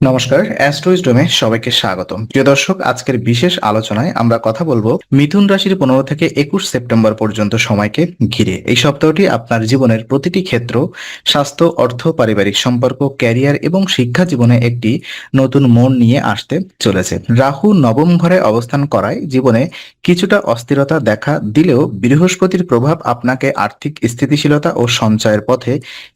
নমস্কার, অ্যাস্ট্রোইজডমে সবাইকে স্বাগতম। প্রিয় দর্শক, আজকের বিশেষ আলোচনায় আমরা কথা বলব মিথুন রাশির পনেরো থেকে একুশ সেপ্টেম্বর পর্যন্ত সময়কে ঘিরে। এই সপ্তাহটি আপনার জীবনের প্রতিটি ক্ষেত্র, স্বাস্থ্য, অর্থ, পারিবারিক সম্পর্ক, ক্যারিয়ার এবং শিক্ষা জীবনে একটি নতুন মন নিয়ে আসতে চলেছে। রাহু নবম ঘরে অবস্থান করায় জীবনে কিছুটা অস্থিরতা দেখা দিলেও বৃহস্পতির প্রভাব আপনাকে আর্থিক স্থিতিশীলতা ও সঞ্চয়ের পথে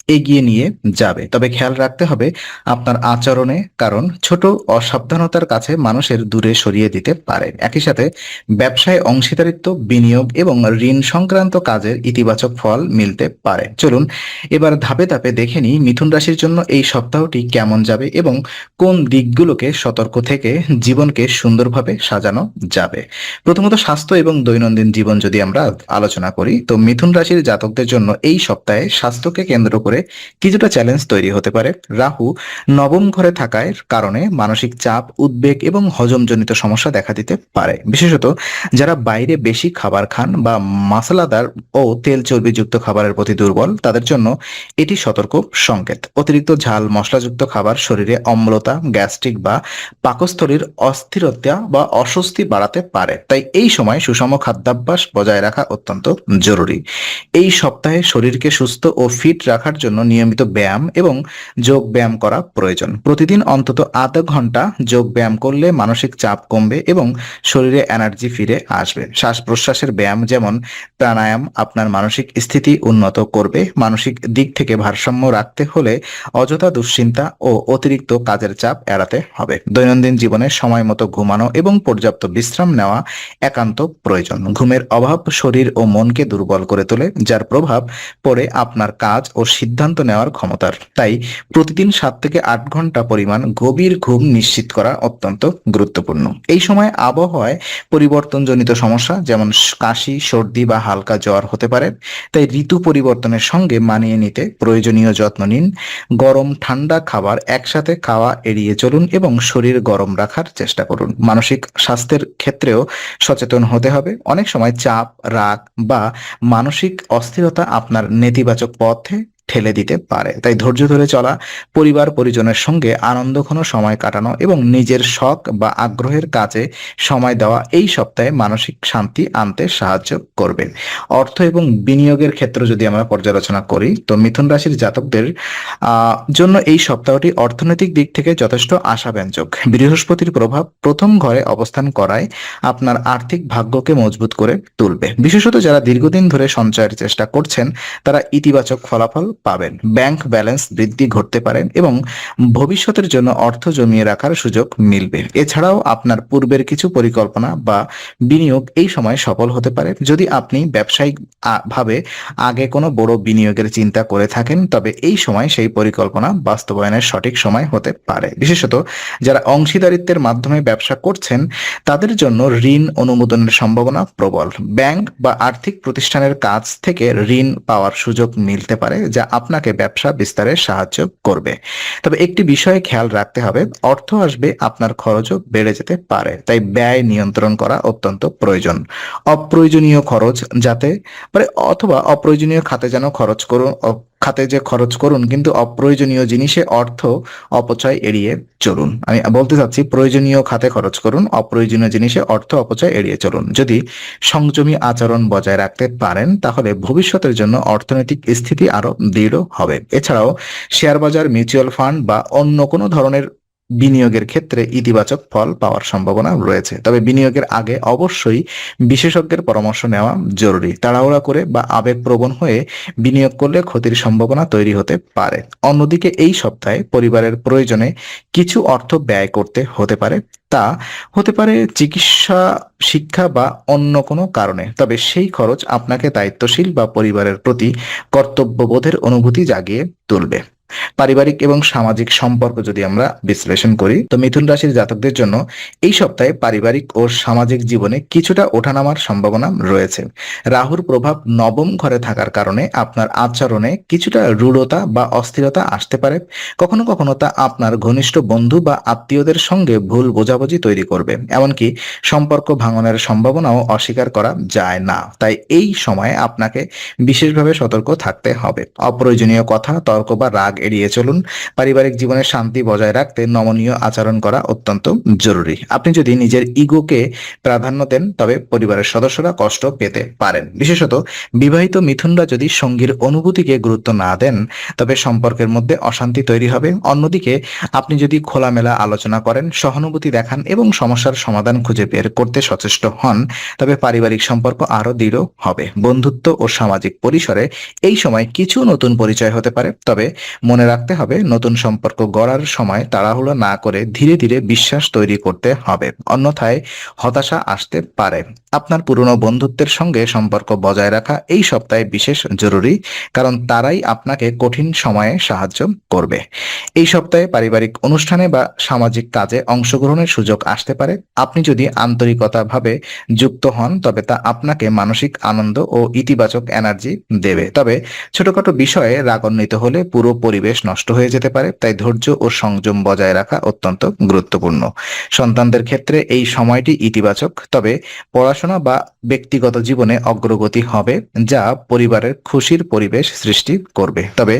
এগিয়ে নিয়ে যাবে। তবে খেয়াল রাখতে হবে, আপনার আচরণে কারণ ছোট অসাবধানতার কাছে মানুষের দূরে সরিয়ে দিতে পারে। একই সাথে, ব্যবসায় অংশীদারিত্ব, বিনিয়োগ এবং ঋণ সংক্রান্ত কাজের ইতিবাচক ফল মিলতে পারে। চলুন, এবার ধাপে ধাপে দেখে নিই মিথুন রাশির জন্য এই সপ্তাহটি কেমন যাবে এবং কোন দিকগুলোকে সতর্ক থেকে জীবনকে সুন্দরভাবে সাজানো যাবে। প্রথমত, স্বাস্থ্য এবং দৈনন্দিন জীবন যদি আমরা আলোচনা করি, তো মিথুন রাশির জাতকদের জন্য এই সপ্তাহে স্বাস্থ্যকে কেন্দ্র করে কিছুটা চ্যালেঞ্জ তৈরি হতে পারে। রাহু নবম ঘরে থাকার কারণে মানসিক চাপ, উদ্বেগ এবং হজমজনিত সমস্যা দেখা দিতে পারে। বিশেষত যারা বাইরে বেশি খাবার খান বা মশলাদার ও তেল চর্বিযুক্ত খাবারের প্রতি দুর্বল, তাদের জন্য এটি সতর্ক সংকেত। অতিরিক্ত ঝাল, মশলাযুক্ত খাবার শরীরে অম্লতা, গ্যাস্ট্রিক বা পাকস্থলীর অস্থিরতা বা অস্বস্তি বাড়াতে পারে। তাই এই সময় সুষম খাদ্যাভ্যাস বজায় রাখা অত্যন্ত জরুরি। এই সপ্তাহে শরীরকে সুস্থ ও ফিট রাখার জন্য নিয়মিত ব্যায়াম এবং যোগ ব্যায়াম করা প্রয়োজন। প্রতিদিন অন্তত আধা ঘণ্টা যোগ ব্যায়াম করলে মানসিক চাপ কমবে এবং শরীরে এনার্জি ফিরে আসবে। শ্বাস প্রশ্বাসের ব্যায়াম যেমন প্রাণায়াম আপনার মানসিক স্থিতি উন্নত করবে। মানসিক দিক থেকে ভারসাম্য রাখতে হলে অযথা দুশ্চিন্তা ও অতিরিক্ত কাজের চাপ এড়াতে হবে। দৈনন্দিন জীবনে সময় মতো ঘুমানো এবং পর্যাপ্ত বিশ্রাম নেওয়া একান্ত প্রয়োজন। ঘুমের অভাব শরীর ও মনকে দুর্বল করে তোলে, যার প্রভাব পড়ে আপনার কাজ ও সিদ্ধান্ত নেওয়ার ক্ষমতার। তাই প্রতিদিন সাত থেকে আট ঘণ্টা পরিমাণ গভীর ঘুম নিশ্চিত করা অত্যন্ত গুরুত্বপূর্ণ। এই সময় আবহাওয়ায় পরিবর্তনজনিত সমস্যা, যেমন কাশি, সর্দি বা হালকা জ্বর হতে পারে। তাই ঋতু পরিবর্তনের সঙ্গে মানিয়ে নিতে প্রয়োজনীয় যত্ন নিন। গরম, ঠান্ডা খাবার একসাথে খাওয়া এড়িয়ে চলুন এবং শরীর গরম রাখার চেষ্টা করুন। মানসিক স্বাস্থ্যের ক্ষেত্রেও সচেতন হতে হবে। অনেক সময় চাপ, রাগ বা মানসিক অস্থিরতা আপনার নেতিবাচক পথে ঠেলে দিতে পারে। তাই ধৈর্য ধরে চলা, পরিবার পরিজনের সঙ্গে আনন্দঘন সময় কাটানো এবং নিজের শখ বা আগ্রহের কাজে সময় দেওয়া এই সপ্তাহে মানসিক শান্তি আনতে সাহায্য করবে। অর্থ এবং বিনিয়োগের ক্ষেত্র যদি আমরা পর্যালোচনা করি, তো মিথুন রাশির জাতকদের জন্য এই সপ্তাহটি অর্থনৈতিক দিক থেকে যথেষ্ট আশাব্যঞ্জক। বৃহস্পতির প্রভাব প্রথম ঘরে অবস্থান করায় আপনার আর্থিক ভাগ্যকে মজবুত করে তুলবে। বিশেষত যারা দীর্ঘদিন ধরে সঞ্চয়ের চেষ্টা করছেন, তারা ইতিবাচক ফলাফল পাবেন। ব্যাংক ব্যালেন্স বৃদ্ধি ঘটতে পারেন এবং ভবিষ্যতের জন্য অর্থ জমিয়ে রাখার সুযোগ মিলবে। এছাড়াও আপনার পূর্বের কিছু পরিকল্পনা বা বিনিয়োগ এই সময় সফল হতে পারে। যদি আপনি ব্যবসায়িক ভাবে আগে কোনো বড় বিনিয়োগের চিন্তা করে থাকেন, তবে এই সময় সেই পরিকল্পনা বাস্তবায়নের সঠিক সময় হতে পারে। বিশেষত যারা অংশীদারিত্বের মাধ্যমে ব্যবসা করছেন, তাদের জন্য ঋণ অনুমোদনের সম্ভাবনা প্রবল। ব্যাংক বা আর্থিক প্রতিষ্ঠানের কাছ থেকে ঋণ পাওয়ার সুযোগ মিলতে পারে, যা আপনাকে ব্যবসা বিস্তারে সাহায্য করবে। তবে একটি বিষয়ে খেয়াল রাখতে হবে, অর্থ আসবে আপনার খরচও বেড়ে যেতে পারে, তাই ব্যয় নিয়ন্ত্রণ করা অত্যন্ত প্রয়োজন। অপ্রয়োজনীয় খরচ যাতে মানে অথবা অপ্রয়োজনীয় খাতে যেন খরচ করুন খাতে যে খরচ করুন, কিন্তু অপ্রয়োজনীয় জিনিসে অর্থ অপচয় এড়িয়ে চলুন। আমি বলতে চাচ্ছি, প্রয়োজনীয় খাতে খরচ করুন, অপ্রয়োজনীয় জিনিসে অর্থ অপচয় এড়িয়ে চলুন। যদি সংযমী আচরণ বজায় রাখতে পারেন, তাহলে ভবিষ্যতের জন্য অর্থনৈতিক স্থিতি আরও দৃঢ় হবে। এছাড়াও শেয়ার বাজার মিউচুয়াল ফান্ড বা অন্য কোনো ধরনের বিনিয়োগের ক্ষেত্রে ইতিবাচক ফল পাওয়ার সম্ভাবনা রয়েছে। তবে বিনিয়োগের আগে অবশ্যই বিশেষজ্ঞের পরামর্শ নেওয়া জরুরি। তাড়াহুড়া করে বা আবেগপ্রবণ হয়ে বিনিয়োগ করলে ক্ষতির সম্ভাবনা তৈরি হতে পারে। অন্যদিকে এই সপ্তাহে পরিবারের প্রয়োজনে কিছু অর্থ ব্যয় করতে হতে পারে। তা হতে পারে চিকিৎসা, শিক্ষা বা অন্য কোনো কারণে। তবে সেই খরচ আপনাকে দায়িত্বশীল বা পরিবারের প্রতি কর্তব্যবোধের অনুভূতি জাগিয়ে তুলবে। পারিবারিক এবং সামাজিক সম্পর্ক যদি আমরা বিশ্লেষণ করি, তো মিথুন রাশির জাতকদের জন্য এই সপ্তাহে পারিবারিক ও সামাজিক জীবনে কিছুটা ওঠানামার সম্ভাবনা রয়েছে। রাহুর প্রভাব নবম ঘরে থাকার কারণে আপনার আচরণে কিছুটা রূঢ়তা বা অস্থিরতা আসতে পারে। কখনো কখনো তা আপনার ঘনিষ্ঠ বন্ধু বা আত্মীয়দের সঙ্গে ভুল বোঝাবুঝি তৈরি করবে, এমনকি সম্পর্ক ভাঙনের সম্ভাবনাও অস্বীকার করা যায় না। তাই এই সময়ে আপনাকে বিশেষভাবে সতর্ক থাকতে হবে। অপ্রয়োজনীয় কথা, তর্ক বা রাগ এড়িয়ে চলুন। পারিবারিক জীবনে শান্তি বজায় রাখতে নমনীয় আচরণ করা অত্যন্ত জরুরি। আপনি যদি নিজের ইগোকে প্রাধান্য দেন, তবে পরিবারের সদস্যরা কষ্ট পেতে পারেন। বিশেষত, বিবাহিত মিথুনরা যদি সঙ্গীর অনুভূতিকে গুরুত্ব না দেন, তবে সম্পর্কের মধ্যে অশান্তি তৈরি হবে। অন্যদিকে, আপনি যদি খোলামেলা আলোচনা করেন, সহানুভূতি দেখান এবং সমস্যার সমাধান খুঁজে বের করতে সচেষ্ট হন, তবে পারিবারিক সম্পর্ক আরও দৃঢ় হবে। বন্ধুত্ব ও সামাজিক পরিসরে এই সময় কিছু নতুন পরিচয় হতে পারে, তবে মনে রাখতে হবে, নতুন সম্পর্ক গড়ার সময় তাড়াহুড়ো না করে ধীরে ধীরে বিশ্বাস তৈরি করতে হবে, অন্যথায় হতাশা আসতে পারে। আপনার পুরনো বন্ধুত্বের সঙ্গে সম্পর্ক বজায় রাখা এই সপ্তাহে বিশেষ জরুরি, কারণ তারাই আপনাকে কঠিন সময়ে সাহায্য করবে। এই সপ্তাহে পারিবারিক অনুষ্ঠানে বা সামাজিক কাজে অংশগ্রহণের সুযোগ আসতে পারে। আপনি যদি আন্তরিকতাভাবে যুক্ত হন, তবে তা আপনাকে মানসিক আনন্দ ও ইতিবাচক এনার্জি দেবে। তবে ছোটখাটো বিষয়ে রাগান্বিত হলে পুরো পরিবেশ নষ্ট হয়ে যেতে পারে, তাই ধৈর্য ও সংযম বজায় রাখা অত্যন্ত গুরুত্বপূর্ণ। সন্তানদের ক্ষেত্রে এই সময়টি ইতিবাচক, তবে পড়াশোনা বা ব্যক্তিগত জীবনে অগ্রগতি হবে, যা পরিবারের খুশির পরিবেশ সৃষ্টি করবে। তবে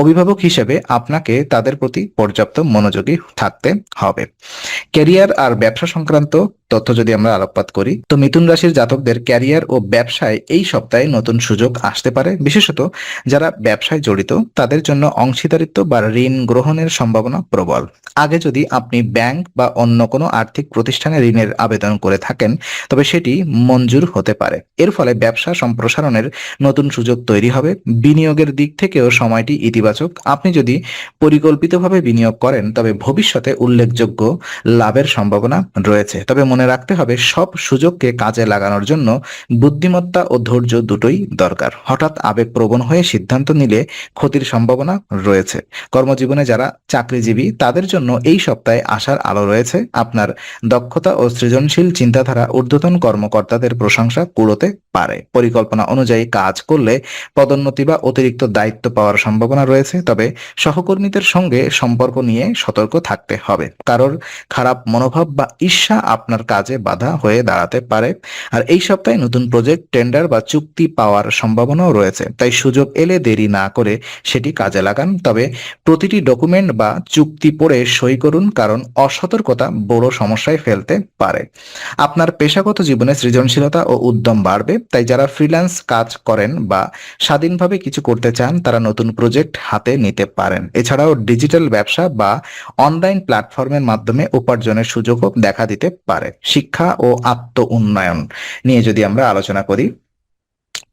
অভিভাবক হিসেবে আপনাকে তাদের প্রতি পর্যাপ্ত মনোযোগী থাকতে হবে। ক্যারিয়ার আর ব্যবসা সংক্রান্ত তথ্য যদি আমরা আলোকপাত করি, তো মিথুন রাশির জাতকদের ক্যারিয়ার ও ব্যবসায় এই সপ্তাহে নতুন সুযোগ আসতে পারে। বিশেষত যারা ব্যবসায় জড়িত, তাদের জন্য অংশীদারিত্ব বা ঋণ গ্রহণের সম্ভাবনা প্রবল। আগে যদি আপনি ব্যাংক বা অন্য কোনো আর্থিক প্রতিষ্ঠানে ঋণের আবেদন করে থাকেন, তবে সেটি মঞ্জুর হতে পারে। এর ফলে ব্যবসা সম্প্রসারণের নতুন সুযোগ তৈরি হবে। বিনিয়োগের দিক থেকেও সময়টি ইতিবাচক। আপনি যদি পরিকল্পিতভাবে বিনিয়োগ করেন, তবে ভবিষ্যতে উল্লেখযোগ্য লাভের সম্ভাবনা রয়েছে। তবে মনে রাখতে হবে, সব সুযোগকে কাজে লাগানোর জন্য বুদ্ধিমত্তা ও ধৈর্য দুটোই দরকার। হঠাৎ আবেগপ্রবণ হয়ে সিদ্ধান্ত নিলে ক্ষতির সম্ভাবনা রয়েছে। কর্মজীবনে যারা চাকরিজীবী, তাদের জন্য এই সপ্তাহে আসার আলো রয়েছে। আপনার দক্ষতা ও সৃজনশীল চিন্তাধারা ঊর্ধ্বতন কর্মকর্তাদের প্রশংসা কুড়োতে পারে। পরিকল্পনা অনুযায়ী কাজ করলে পদোন্নতি বা অতিরিক্ত দায়িত্ব পাওয়ার সম্ভাবনা রয়েছে, তবে সহকর্মীদের সঙ্গে সম্পর্ক নিয়ে সতর্ক থাকতে হবে। কারোর খারাপ মনোভাব বা ঈর্ষা আপনার কাজে বাধা হয়ে দাঁড়াতে পারে। আর এই সপ্তাহে নতুন প্রজেক্ট, টেন্ডার বা চুক্তি পাওয়ার সম্ভাবনাও রয়েছে। তাই সুযোগ এলে দেরি না করে সেটি কাজে লাগান তবে প্রতিটি ডকুমেন্ট বা চুক্তি পড়ে সই করুন, কারণ অসতর্কতা বড় সমস্যায় ফেলতে পারে। আপনার পেশাগত জীবনে সৃজনশীলতা ও উদ্যম বাড়বে, তাই যারা ফ্রিল্যান্স কাজ করেন বা স্বাধীনভাবে কিছু করতে চান, তারা নতুন প্রজেক্ট হাতে নিতে পারেন। এছাড়াও ডিজিটাল ব্যবসা বা অনলাইন প্ল্যাটফর্মের মাধ্যমে উপার্জনের সুযোগও দেখা দিতে পারে। শিক্ষা ও আত্ম উন্নয়ন নিয়ে যদি আমরা আলোচনা করি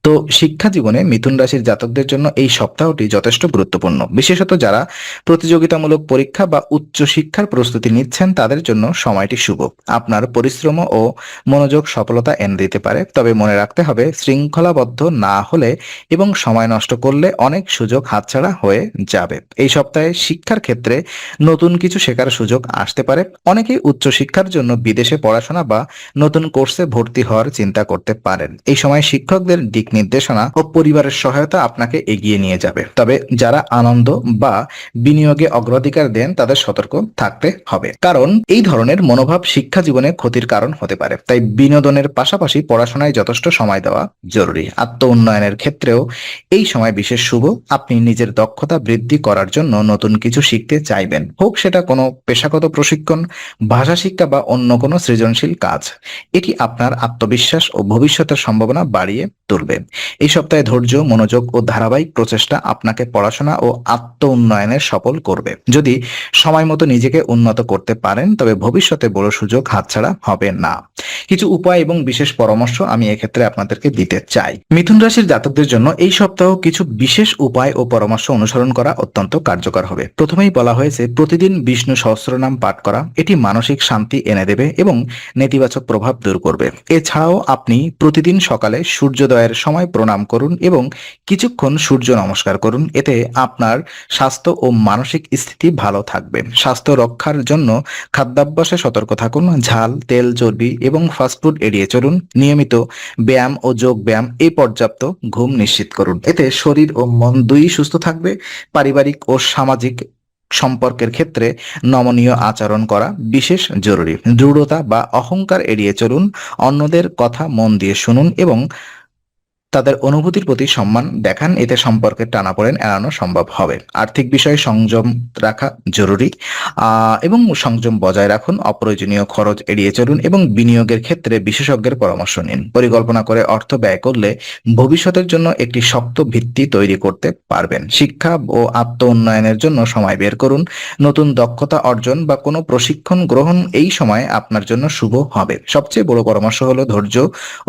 তো শিক্ষা জীবনে মিথুন রাশির জাতকদের জন্য এই সপ্তাহটি যথেষ্ট গুরুত্বপূর্ণ। বিশেষত যারা প্রতিযোগিতামূলক পরীক্ষা বা উচ্চ শিক্ষার প্রস্তুতি নিচ্ছেন, তাদের জন্য সময়টি শুভ। আপনার পরিশ্রম ও মনোযোগ সফলতা এনে দিতে পারে। তবে মনে রাখতে হবে, শৃঙ্খলাবদ্ধ না হলে এবং সময় নষ্ট করলে অনেক সুযোগ হাতছাড়া হয়ে যাবে। এই সপ্তাহে শিক্ষার ক্ষেত্রে নতুন কিছু শেখার সুযোগ আসতে পারে। অনেকেই উচ্চ শিক্ষার জন্য বিদেশে পড়াশোনা বা নতুন কোর্সে ভর্তি হওয়ার চিন্তা করতে পারেন। এই সময় শিক্ষকদের দিক নির্দেশনা ও পরিবারের সহায়তা আপনাকে এগিয়ে নিয়ে যাবে। তবে যারা আনন্দ বা বিনিয়োগে অগ্রাধিকার দেন, তাদের সতর্ক থাকতে হবে। কারণ এই ধরনের মনোভাব শিক্ষা জীবনে ক্ষতির কারণ হতে পারে। তাই বিনোদনের পাশাপাশি পড়াশোনায় যথেষ্ট সময় দেওয়া জরুরি। আত্ম উন্নয়নের ক্ষেত্রেও এই সময় বিশেষ শুভ। আপনি নিজের দক্ষতা বৃদ্ধি করার জন্য নতুন কিছু শিখতে চাইবেন। হোক সেটা কোনো পেশাগত প্রশিক্ষণ, ভাষা শিক্ষা বা অন্য কোনো সৃজনশীল কাজ। এটি আপনার আত্মবিশ্বাস ও ভবিষ্যতের সম্ভাবনা বাড়িয়ে তুলবে। এই সপ্তাহে ধৈর্য, মনোযোগ ও ধারাবাহিক প্রচেষ্টা আপনাকে পড়াশোনা ও আত্ম উন্নয়নের সফল করবে। যদি সময় মতো নিজেকে উন্নত করতে পারেন, তবে ভবিষ্যতে বড় সুযোগ হাতছাড়া হবে না। কিছু উপায় এবং বিশেষ পরামর্শ আমি এক্ষেত্রে আপনাদেরকে দিতে চাই। মিথুন রাশির জাতকদের জন্য এই সপ্তাহ কিছু বিশেষ উপায় ও পরামর্শ অনুসরণ করা অত্যন্ত কার্যকর হবে। প্রথমেই বলা হয়েছে, প্রতিদিন বিষ্ণু সহস্রনাম পাঠ করা, এটি মানসিক শান্তি এনে দেবে এবং নেতিবাচক প্রভাব দূর করবে। এছাড়াও আপনি প্রতিদিন সকালে সূর্যোদয়ের সময় প্রণাম করুন এবং কিছুক্ষণ সূর্য নমস্কার করুন। এতে আপনার স্বাস্থ্য ও মানসিক স্থিতি ভালো থাকবে। স্বাস্থ্য রক্ষার জন্য খাদ্যাভ্যাসে সতর্ক থাকুন, ঝাল, তেল, চর্বি এবং ফাস্টফুড এড়িয়ে চলুন। নিয়মিত ব্যায়াম ও যোগ ব্যায়াম এই পর্যাপ্ত ঘুম নিশ্চিত করুন। এতে শরীর ও মন দুই সুস্থ থাকবে। পারিবারিক ও সামাজিক সম্পর্কের ক্ষেত্রে নমনীয় আচরণ করা বিশেষ জরুরি। দৃঢ়তা বা অহংকার এড়িয়ে চলুন। অন্যদের কথা মন দিয়ে শুনুন এবং তাদের অনুভূতির প্রতি সম্মান দেখান, এতে সম্পর্কের টানাপোড়েন এড়ানো সম্ভব হবে। আর্থিক বিষয়ে সংযম রাখা জরুরি এবং সংযম বজায় রাখুন, অপ্রয়োজনীয় খরচ এড়িয়ে চলুন, এবং বিনিয়োগের ক্ষেত্রে বিশেষজ্ঞের পরামর্শ নিন। পরিকল্পনা করে অর্থ ব্যয় করলে ভবিষ্যতের জন্য একটি শক্ত ভিত্তি তৈরি করতে পারবেন। শিক্ষা ও আত্ম উন্নয়নের জন্য সময় বের করুন, নতুন দক্ষতা অর্জন বা কোনো প্রশিক্ষণ গ্রহণ এই সময় আপনার জন্য শুভ হবে। সবচেয়ে বড় পরামর্শ হলো ধৈর্য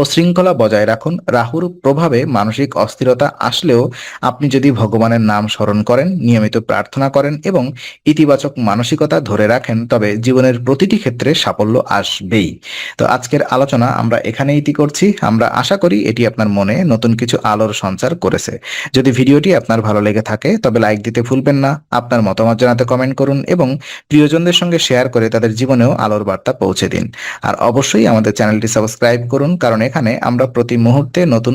ও শৃঙ্খলা বজায় রাখুন। রাহুর প্রভাবে মানসিক অস্থিরতা আসলেও আপনি যদি ভগবানের নাম স্মরণ করেন, নিয়মিত প্রার্থনা করেন এবং ইতিবাচক মানসিকতা ধরে রাখেন, তবে জীবনের প্রতিটি ক্ষেত্রে সাফল্য আসবেই। তো আজকের আলোচনা আমরা এখানে ইতি করছি। আমরা আশা করি এটি আপনার মনে নতুন কিছু আলোর সঞ্চার করেছে। যদি ভিডিওটি আপনার ভালো লেগে থাকে, তবে লাইক দিতে ভুলবেন না, আপনার মতামত জানাতে কমেন্ট করুন এবং প্রিয়জনদের সঙ্গে শেয়ার করে তাদের জীবনেও আলোর বার্তা পৌঁছে দিন। আর অবশ্যই আমাদের চ্যানেলটি সাবস্ক্রাইব করুন, কারণ এখানে আমরা প্রতি মুহূর্তে নতুন